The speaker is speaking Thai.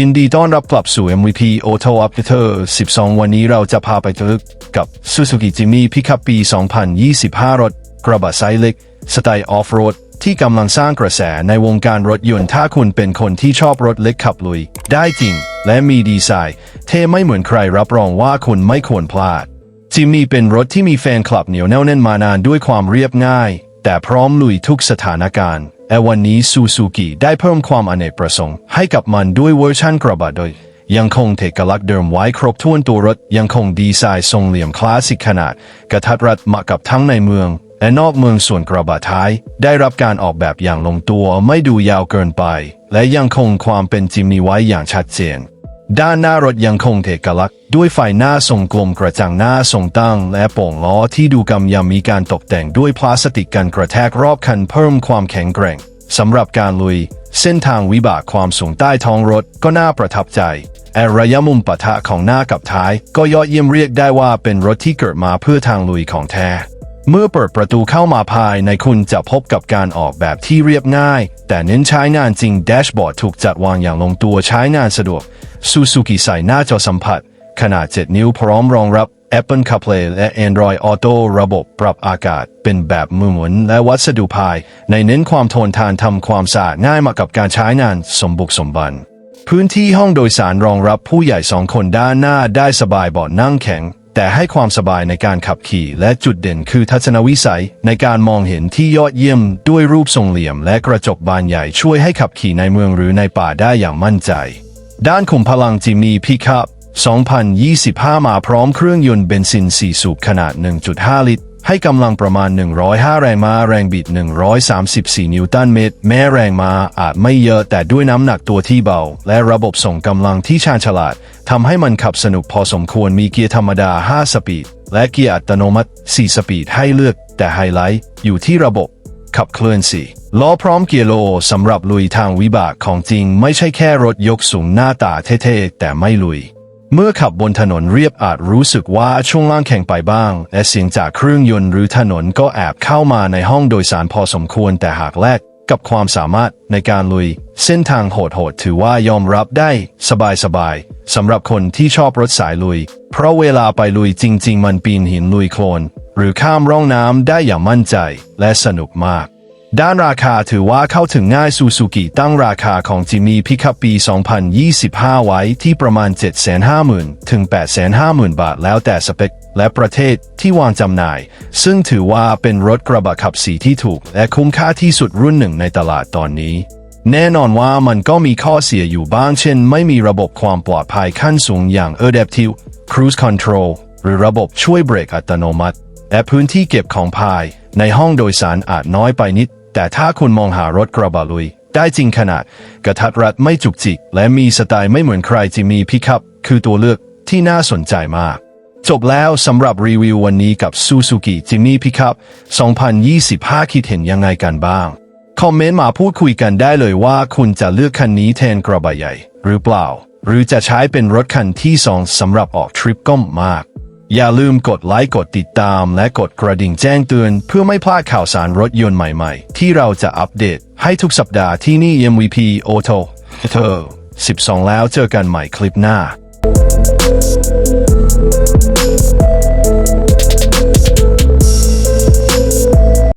ยินดีต้อนรับกลับสู่ MVP Auto Updater 12 วันนี้เราจะพาไปทึกกับ Suzuki Jimny Pickup ปี 2025 รถกระบะไซส์เล็ก สไตล์ออฟโรดที่กำลังสร้างกระแสในวงการรถยนต์ถ้าคุณเป็นคนที่ชอบรถเล็กขับลุย ได้จริง และมีดีไซน์ เท่ไม่เหมือนใครรับรองว่าคุณไม่ควรพลาด จิมมี่เป็นรถที่มีแฟนคลับเหนียวแน่วแน่นมานานด้วยความเรียบง่าย แต่พร้อมลุยทุกสถานการณ์ และวันนี้ซูซูกิได้เพิ่มความอเนกประสงค์ให้กับมันด้วยเวอร์ชันกระบะโดย ยังคงเอกลักษณ์เดิมไว้ครบถ้วนตัวรถ ยังคงดีไซน์ทรงเหลี่ยมคลาสสิกขนาด กระทัดรัดเหมาะกับทั้งในเมือง และนอกเมืองส่วนกระบะท้าย ได้รับการออกแบบอย่างลงตัวไม่ดูยาวเกินไป และยังคงความเป็นจิมนีไว้อย่างชัดเจน ด้านหน้ารถยังคงเอกลักษณ์ด้วยไฟหน้าทรงกลมกระจังหน้าทรงตั้ง และโป่งล้อที่ดูกำยำมีการตกแต่งด้วยพลาสติกกันกระแทกรอบคันเพิ่มความแข็งแกร่งสำหรับการลุย เส้นทางวิบากความสูงใต้ท้องรถก็น่าประทับใจแอระยะมุมปะทะของหน้ากับท้าย ก็ยอดเยี่ยมเรียกได้ว่าเป็นรถที่เกิดมาเพื่อทางลุยของแท้ เมื่อเปิดประตูเข้ามาภายในคุณจะพบกับการออกแบบที่เรียบง่าย แต่เน้นใช้งานจริงแดชบอร์ดถูกจัดวางอย่างลงตัวใช้งานสะดวกซูซูกิใส่หน้าจอสัมผัส ขนาด 7 นิ้วพร้อมรองรับ Apple CarPlay และ Android Auto ระบบปรับอากาศ เป็นแบบมือหมุนและวัสดุภาย ในเน้นความทนทานทำความสะอาดง่ายมากับการใช้งานสมบุกสมบัน พื้นที่ห้องโดยสารรองรับผู้ใหญ่สองคนด้านหน้าได้สบายเบาะนั่งแข็ง แต่ให้ความสบายในการขับขี่และจุดเด่นคือทัศนวิสัย ในการมองเห็นที่ยอดเยี่ยมด้วยรูปทรงเหลี่ยม และกระจกบานใหญ่ช่วยให้ขับขี่ในเมืองหรือในป่าได้อย่างมั่นใจ ด้านขุมพลังจิมนีพิคัพ2025 มาพร้อมเครื่องยนต์เบนซิน 4 สูบขนาด 1.5 ลิตร ให้กำลังประมาณ 105 แรงม้าแรงบิด 134 นิวตันเมตร แม้แรงม้าอาจไม่เยอะแต่ด้วยน้ำหนักตัวที่เบา และระบบส่งกำลังที่ชาญฉลาดทำให้มันขับสนุกพอสมควรมีเกียร์ธรรมดา 5 สปีด และเกียร์อัตโนมัติ 4 สปีดให้เลือก แต่ไฮไลท์อยู่ที่ระบบ ขับเคลื่อนสี่ล้อพร้อมเกียร์โลสำหรับลุยทางวิบากของจริง ไม่ใช่แค่รถยกสูงหน้าตาเท่ๆแต่ไม่ลุย เมื่อขับบนถนนเรียบอาจรู้สึกว่าช่วงล่างแข็งไปบ้าง และเสียงจากเครื่องยนต์หรือถนนก็แอบเข้ามาในห้องโดยสารพอสมควรแต่หากแลกกับความสามารถในการลุย เส้นทางโหดๆถือว่ายอมรับได้สบายๆสำหรับคนที่ชอบรถสายลุย เพราะเวลาไปลุยจริง ๆ มันปีนหินลุยโคลน หรือข้ามร่องน้ำได้อย่างมั่นใจและสนุกมาก ด้านราคาถือว่าเข้าถึงง่ายซูซูกิตั้งราคาของจิมีพิคับปี 2025 ไว้ที่ประมาณ 750,000 ถึง 850,000 บาทแล้วแต่สเปค และประเทศที่วางจำหน่าย ซึ่งถือว่าเป็นรถกระบะขับสีที่ถูก และคุ้มค่าที่สุดรุ่นหนึ่งในตลาดตอนนี้ แน่นอนว่ามันก็มีข้อเสียอยู่บ้างเช่น ไม่มีระบบความปลอดภัยขั้นสูงอย่าง Adaptive Cruise Control หรือระบบช่วยเบรกอัตโนมัติ และพื้นที่เก็บของภาย ในห้องโดยสารอาจน้อยไปนิด แต่ถ้าคุณมองหารถกระบะลุย ได้จริงขนาด กระทัดรัดไม่จุกจิก และมีสไตล์ไม่เหมือนใครที่มีพิคับ คือตัวเลือกที่น่าสนใจมาก จบแล้วสำหรับรีวิววันนี้กับ Suzuki Jimny Pickup 2025 คิดเห็นยังไงกันบ้าง คอมเมนต์มาพูดคุยกันได้เลยว่าคุณจะเลือกคันนี้แทนกระบะใหญ่ หรือเปล่า หรือจะใช้เป็นรถคันที่สองสำหรับออกทริปก็มาก อย่าลืมกดไลค์กดติดตามและกดกระดิ่งแจ้งเตือน เพื่อไม่พลาดข่าวสารรถยนต์ใหม่ๆ ที่เราจะอัปเดตให้ทุกสัปดาห์ที่นี่ MVP Auto เธอ12 แล้วเจอกันใหม่คลิปหน้า